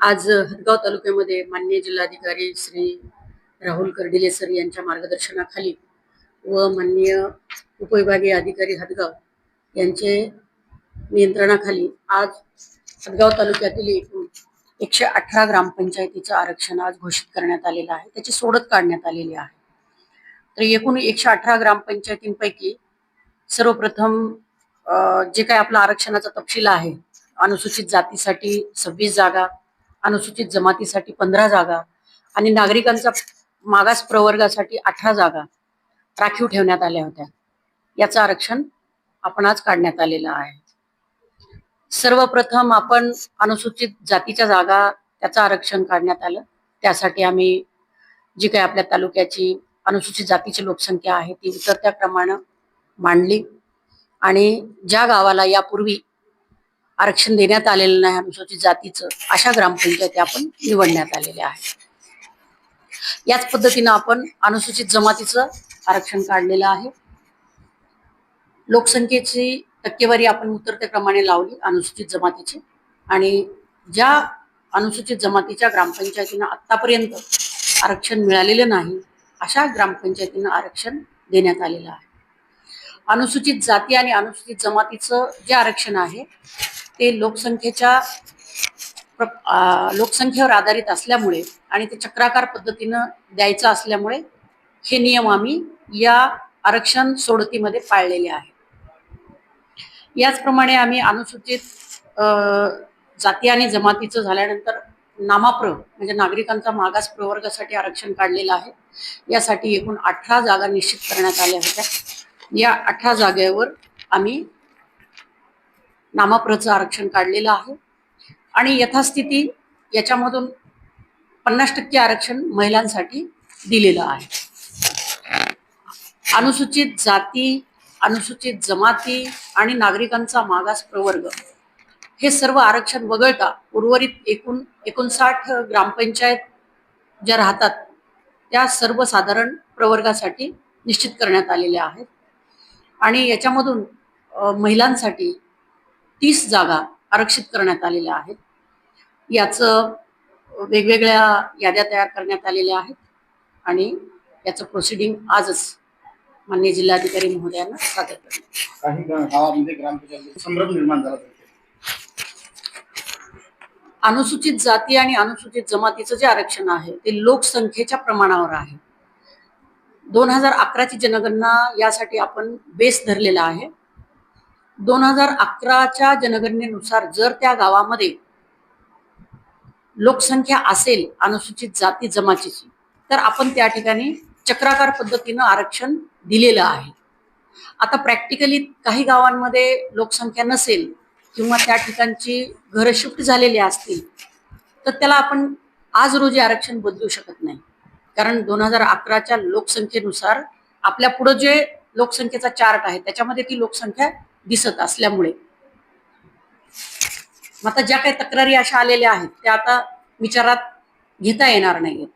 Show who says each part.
Speaker 1: आज हदगाव तालुक्यामध्ये मान्य जिल्हाधिकारी श्री राहुल कर्डिले सर यांच्या मार्गदर्शनाखाली व माननीय उपविभागीय अधिकारी हदगाव यांचे नियंत्रणाखाली आज हदगाव तालुक्यातील एकूण एकशे अठरा ग्रामपंचायतीचं आरक्षण आज घोषित करण्यात आलेलं आहे. त्याची सोडत काढण्यात आलेली आहे. तर एकूण एकशे अठरा ग्रामपंचायतींपैकी सर्वप्रथम जे काही आपला आरक्षणाचा तपशील आहे अनुसूचित जातीसाठी सव्वीस जागा अनुसूचित जमातीसाठी पंधरा जागा आणि नागरिकांचा मागास प्रवर्गासाठी अठरा जागा राखीव ठेवण्यात आल्या होत्या. याचं आरक्षण आपण आज काढण्यात आलेलं आहे. सर्वप्रथम आपण अनुसूचित जातीच्या जागा त्याचं आरक्षण काढण्यात आलं. त्यासाठी आम्ही जी काही आपल्या तालुक्याची अनुसूचित जातीची लोकसंख्या आहे ती उतरत्या क्रमानं मांडली. आणि ज्या गावाला यापूर्वी आरक्षण देण्यात आलेलं नाही अनुसूचित जातीचं अशा ग्रामपंचायती आपण निवडण्यात आलेल्या आहेत. याच पद्धतीनं आपण अनुसूचित जमातीचं आरक्षण काढलेलं आहे. लोकसंख्येची टक्केवारी आपण उतरत्या लावली अनुसूचित जमातीची. आणि ज्या अनुसूचित जमातीच्या ग्रामपंचायतींना आत्तापर्यंत आरक्षण मिळालेलं नाही अशा ग्रामपंचायतींना आरक्षण देण्यात आलेलं आहे. अनुसूचित जाती आणि अनुसूचित जमातीचं जे आरक्षण आहे ते लोकसंख्येच्या लोकसंख्येवर आधारित असल्यामुळे आणि ते चक्राकार पद्धतीनं द्यायचं असल्यामुळे हे नियम आम्ही या आरक्षण सोडतीमध्ये पाळलेले आहे. याचप्रमाणे आम्ही अनुसूचित जाती आणि जमातीचं झाल्यानंतर नामाप्र म्हणजे नागरिकांचा मागास प्रवर्गासाठी आरक्षण काढलेलं आहे. यासाठी एकूण अठरा जागा निश्चित करण्यात आल्या होत्या. या अठरा जागेवर आम्ही नामाप्रचं आरक्षण काढलेलं आहे. आणि यथास्थिती याच्यामधून पन्नास टक्के आरक्षण महिलांसाठी दिलेलं आहे. अनुसूचित जाती अनुसूचित जमाती आणि नागरिकांचा मागास प्रवर्ग हे सर्व आरक्षण वगळता उर्वरित एकूण एकोणसाठ ग्रामपंचायत ज्या राहतात त्या सर्वसाधारण प्रवर्गासाठी निश्चित करण्यात आलेल्या आहेत. आणि याच्यामधून महिलांसाठी तीस जागा आरक्षित करण्यात आलेल्या आहेत. याचं वेगवेगळ्या याद्या तयार करण्यात आलेल्या आहेत आणि याचं प्रोसिडिंग आजच माननीय जिल्हाधिकारी महोदयांना सादर करण्यात
Speaker 2: काही गा- गावामध्ये ग्रामपंचायत संभ्रम निर्माण झाला.
Speaker 1: अनुसूचित जाती आणि अनुसूचित जमातीचं जे आरक्षण आहे ते लोकसंख्येच्या प्रमाणावर आहे. दोन हजार अकराची जनगणना यासाठी आपण बेस धरलेला आहे. दोन हजार अकराच्या जनगणनेनुसार जर त्या गावामध्ये लोकसंख्या असेल अनुसूचित जाती जमातीची तर आपण त्या ठिकाणी चक्राकार पद्धतीनं आरक्षण दिलेलं आहे. आता प्रॅक्टिकली काही गावांमध्ये लोकसंख्या नसेल किंवा त्या ठिकाणची घरं शिफ्ट झालेली असतील तर त्याला आपण आज रोजी आरक्षण बदलू शकत नाही. कारण दोन हजार अकराच्या लोकसंख्येनुसार आपल्या पुढं जे लोकसंख्येचा चार्ट आहे त्याच्यामध्ये ती लोकसंख्या दिसत असल्यामुळे. आता ज्या काही तक्रारी अशा आलेल्या आहेत त्या आता विचारात घेता येणार नाहीत